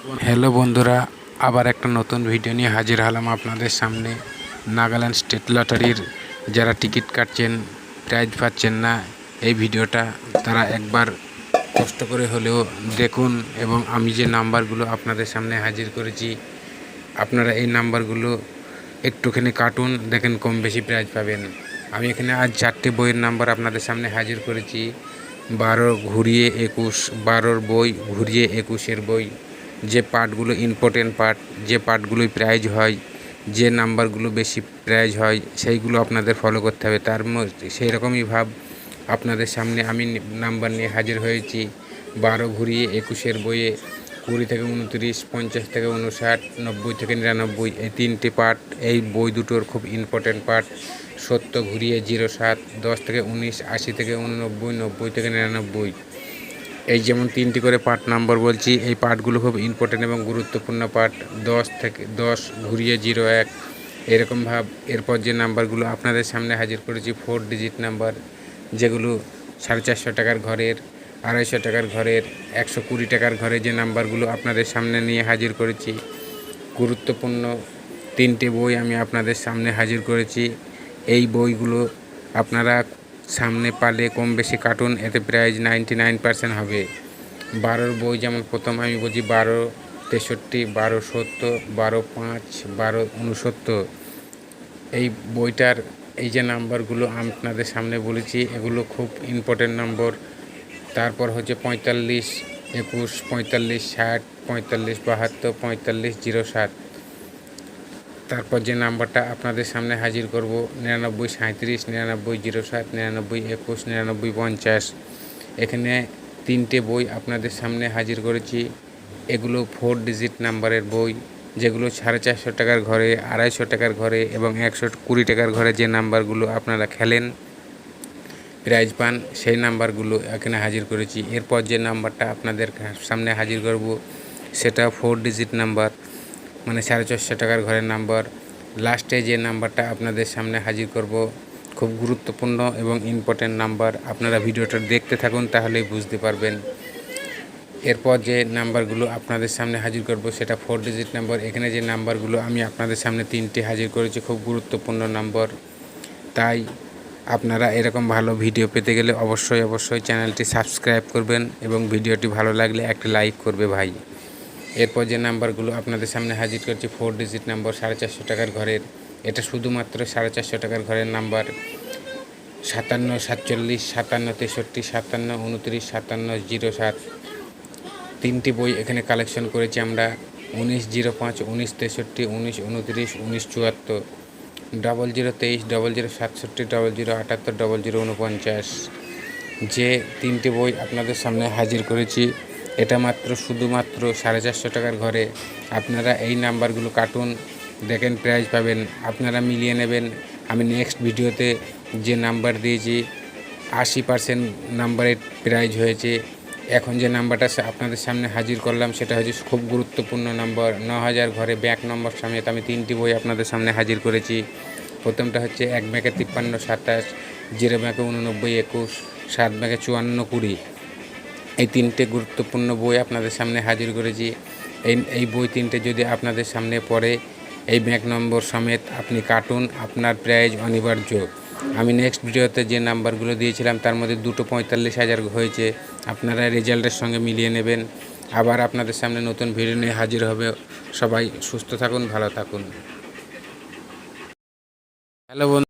Hello বন্ধুরা, আবার একটা নতুন ভিডিও নিয়ে হাজির হলাম আপনাদের সামনে। নাগাল্যান্ড স্টেট লটারির যারা টিকিট কাটছেন প্রাইজ পাচ্ছেন না, এই ভিডিওটা তারা একবার কষ্ট করে হলেও দেখুন এবং আমি যে নাম্বারগুলো আপনাদের সামনে হাজির করেছি, আপনারা এই নাম্বারগুলো একটুখানি কাটুন, দেখেন কম বেশি প্রাইজ পাবেন। আমি এখানে আজ চারটে বইয়ের নাম্বার আপনাদের সামনে হাজির করেছি। বারো ঘুরিয়ে একুশ, বারোর বই ঘুরিয়ে একুশের বই। যে পার্টগুলো ইম্পর্টেন্ট পার্ট যে পার্টগুলোই প্রাইজ হয়, যে নাম্বারগুলো বেশি প্রাইজ হয়, সেইগুলো আপনাদের ফলো করতে হবে। তার সেই রকমই ভাব আপনাদের সামনে আমি নাম্বার নিয়ে হাজির হয়েছি। বারো ঘুরিয়ে একুশের বইয়ে কুড়ি থেকে উনত্রিশ, পঞ্চাশ থেকে উনষাট, নব্বই থেকে নিরানব্বই, এই তিনটি পার্ট এই বই দুটোর খুব ইম্পর্টেন্ট পার্ট সত্য ঘুরিয়ে জিরো সাত, দশ থেকে উনিশ, আশি থেকে উননব্বই, নব্বই থেকে নিরানব্বই। এই যেমন তিনটি করে পার্ট নাম্বার বলছি, এই পার্টগুলো খুব ইম্পর্টেন্ট এবং গুরুত্বপূর্ণ পার্ট। দশ থেকে দশ ঘুরিয়ে জিরো এক, এরকম ভাব। এরপর যে নাম্বারগুলো আপনাদের সামনে হাজির করেছি ফোর ডিজিট নাম্বার, যেগুলো সাড়ে চারশো টাকার ঘরের, আড়াইশো টাকার ঘরের, একশো কুড়ি টাকার ঘরে যে নাম্বারগুলো আপনাদের সামনে নিয়ে হাজির করেছি। গুরুত্বপূর্ণ তিনটে বই আমি আপনাদের সামনে হাজির করেছি। এই বইগুলো আপনারা সামনে পালে কম বেশি কার্টুন, এতে প্রাইজ নাইনটি নাইন পার্সেন্ট হবে। বারোর বই যেমন প্রথম, আমি বলছি বারো তেষট্টি, বারো সত্তর, বারো পাঁচ, বারো উনসত্তর এই বইটার এই যে নাম্বারগুলো আপনাদের সামনে বলেছি, এগুলো খুব ইম্পর্টেন্ট নম্বর। তারপর হচ্ছে পঁয়তাল্লিশ, একুশ, পঁয়তাল্লিশ, ষাট, পঁয়তাল্লিশ, বাহাত্তর, পঁয়তাল্লিশ, জিরো সাত তারপর যে নাম্বারটা আপনাদের সামনে হাজির করব, নিরানব্বই সাঁত্রিশ নিরানব্বই জিরো সাত, নিরানব্বই একুশ, নিরানব্বই পঞ্চাশ। এখানে তিনটে বই আপনাদের সামনে হাজির করেছি। এগুলো ফোর ডিজিট নাম্বারের বই, যেগুলো সাড়ে চারশো টাকার ঘরে, আড়াইশো টাকার ঘরে এবং একশো কুড়ি টাকার ঘরে যে নাম্বারগুলো আপনারা খেলেন, প্রাইজ পান, সেই নাম্বারগুলো এখানে হাজির করেছি। এরপর যে নাম্বারটা আপনাদের সামনে হাজির করব, সেটা ফোর ডিজিট নাম্বার। মানে সাড়ে চারশো টাকার ঘরের নাম্বার। লাস্টে যে নাম্বারটা আপনাদের সামনে হাজির করব, খুব গুরুত্বপূর্ণ এবং ইম্পর্ট্যান্ট নাম্বার। আপনারা ভিডিওটা দেখতে থাকুন, তাহলেই বুঝতে পারবেন। এরপর যে নাম্বারগুলো আপনাদের সামনে হাজির করব, সেটা ফোর ডিজিট নাম্বার। এখানে যে নাম্বারগুলো আমি আপনাদের সামনে তিনটি হাজির করেছি, খুব গুরুত্বপূর্ণ নাম্বার। তাই আপনারা এরকম ভালো ভিডিও পেতে গেলে অবশ্যই অবশ্যই চ্যানেলটি সাবস্ক্রাইব করবেন এবং ভিডিওটি ভালো লাগলে একটা লাইক করবে ভাই। এরপর যে নাম্বারগুলো আপনাদের সামনে হাজির করছি ফোর ডিজিট নাম্বার সাড়ে চারশো টাকার ঘরের। এটা শুধুমাত্র সাড়ে চারশো টাকার ঘরের নাম্বার। সাতান্ন সাতচল্লিশ, সাতান্ন তেষট্টি, সাতান্ন উনত্রিশ, সাতান্ন জিরো সাত। তিনটি বই এখানে কালেকশন করেছি আমরা। উনিশ জিরো পাঁচ, উনিশ তেষট্টি, উনিশ উনত্রিশ, উনিশ চুয়াত্তর। ডবল জিরো তেইশ ডবল জিরো সাতষট্টি ডবল জিরো আটাত্তর ডবল জিরো উনপঞ্চাশ যে তিনটি বই আপনাদের সামনে হাজির করেছি এটা মাত্র শুধুমাত্র সাড়ে চারশো টাকার ঘরে। আপনারা এই নাম্বারগুলো কাটুন, দেখেন প্রাইজ পাবেন, আপনারা মিলিয়ে নেবেন। আমি নেক্সট ভিডিওতে যে নাম্বার দিয়েছি, আশি পার্সেন্ট নাম্বারের প্রাইজ হয়েছে। এখন যে নাম্বারটা আপনাদের সামনে হাজির করলাম, সেটা হচ্ছে খুব গুরুত্বপূর্ণ নম্বর। ন হাজার ঘরে ব্যাক নম্বর সমেত আমি তিনটি বই আপনাদের সামনে হাজির করেছি। প্রথমটা হচ্ছে এক ব্যাগে তিপ্পান্ন সাতাশ, জিরো ব্যাগে উননব্বই একুশ, সাত ব্যাগে চুয়ান্ন কুড়ি। এই তিনটে গুরুত্বপূর্ণ বই আপনাদের সামনে হাজির করেছি। এই এই বই তিনটে যদি আপনাদের সামনে পড়ে, এই ব্যাংক নম্বর সমেত আপনি কাটুন, আপনার প্রাইজ অনিবার্য। আমি নেক্সট ভিডিওতে যে নাম্বারগুলো দিয়েছিলাম, তার মধ্যে দুটো পঁয়তাল্লিশ হাজার হয়েছে। আপনারা রেজাল্টের সঙ্গে মিলিয়ে নেবেন। আবার আপনাদের সামনে নতুন ভিডিও নিয়ে হাজির হবে। সবাই সুস্থ থাকুন, ভালো থাকুন। হ্যালো